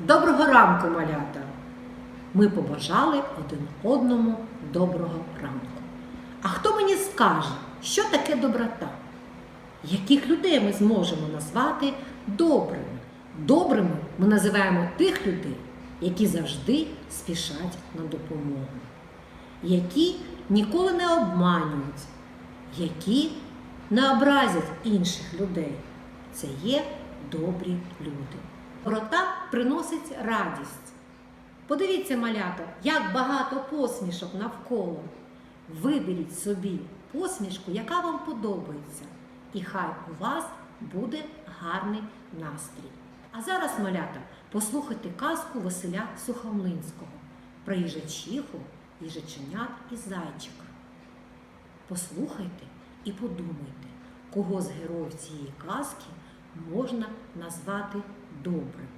Доброго ранку, малята! Ми побажали один одному доброго ранку. А хто мені скаже, що таке доброта? Яких людей ми зможемо назвати добрими? Добрими ми називаємо тих людей, які завжди спішать на допомогу, які ніколи не обманюють, які не образять інших людей. Це є добрі люди. Доброта приносить радість. Подивіться, малята, як багато посмішок навколо. Виберіть собі посмішку, яка вам подобається, і хай у вас буде гарний настрій. А зараз, малята, послухайте казку Василя Сухомлинського про їжачиху, їжаченят і зайчика. Послухайте і подумайте, кого з героїв цієї казки можна назвати добрим.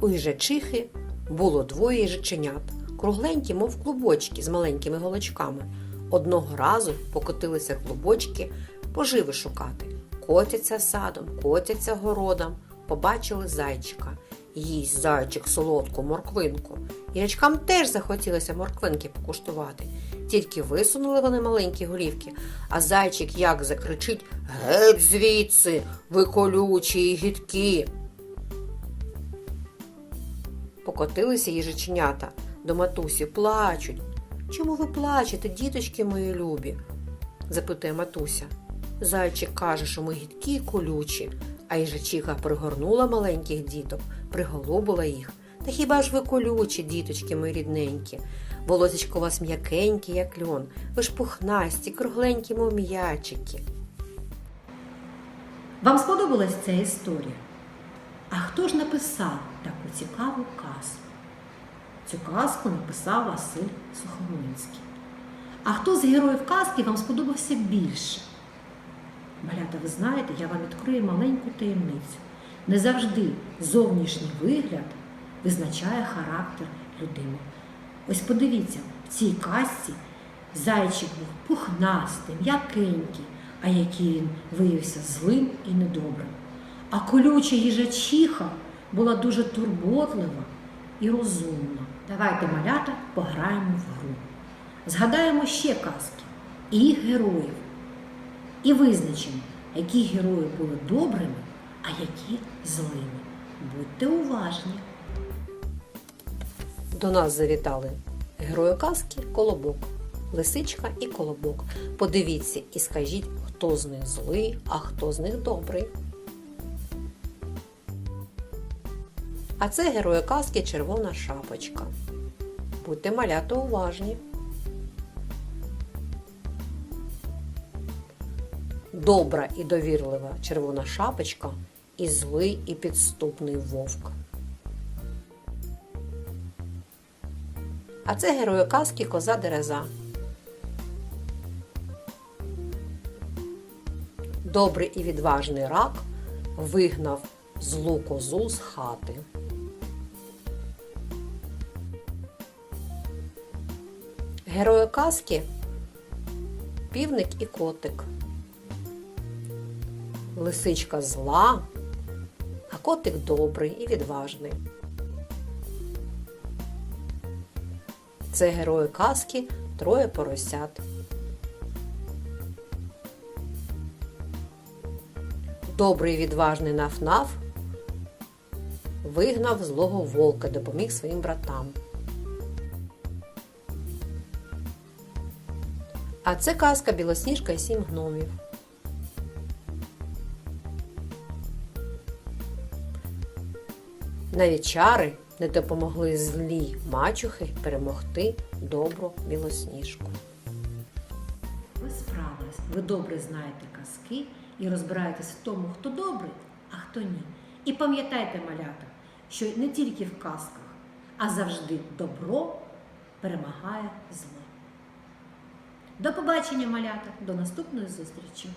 У їжачихи було двоє їжаченят, кругленькі, мов клубочки з маленькими голочками. Одного разу покотилися клубочки поживи шукати. Котяться садом, котяться городом, побачили зайчика. Їсть зайчик солодку морквинку. Їжачкам теж захотілося морквинки покуштувати. Тільки висунули вони маленькі голівки, а зайчик як закричить Геть звідси, ви колючі і гідкі. Покотилися їжаченята до матусі, плачуть. Чому ви плачете, діточки мої любі? запитує матуся. Зайчик каже, що ми гідкі й колючі, а їжачиха пригорнула маленьких діток, приголубила їх. Та хіба ж ви колючі, діточки мої рідненькі? Волосечко у вас м'якеньке, як льон, ви ж пухнасті, кругленькі, мов м'ячики. Вам сподобалась ця історія? А хто ж написав таку цікаву казку? Цю казку написав Василь Сухомлинський. А хто з героїв казки вам сподобався більше? Малята, ви знаєте, я вам відкрию маленьку таємницю. Не завжди зовнішній вигляд визначає характер людини. Ось подивіться, в цій казці зайчик був пухнастий, м'якенький, а який він виявився злим і недобрим. А колюча їжачиха була дуже турботлива і розумна. Давайте, малята, пограємо в гру. Згадаємо ще казки і героїв. І визначимо, які герої були добрими, а які злими. Будьте уважні. До нас завітали герої казки Колобок, Лисичка і Колобок. Подивіться і скажіть, хто з них злий, а хто з них добрий. А це герої казки Червона шапочка. Будьте малято уважні. Добра і довірлива червона шапочка і злий і підступний вовк. А це герої казки Коза Дереза. Добрий і відважний рак вигнав злу козу з хати. Герої казки півник і котик. Лисичка зла, а котик добрий і відважний. Це герої казки Троє поросят. Добрий відважний наф-наф вигнав злого вовка, допоміг своїм братам. А це казка Білосніжка і сім гномів. Навіть чари не допомогли злій мачухи перемогти добру білосніжку. Ви справились, ви добре знаєте казки і розбираєтесь в тому, хто добрий, а хто ні. І пам'ятайте, малята, що не тільки в казках, а завжди добро перемагає зло. До побачення, малята, до наступної зустрічі!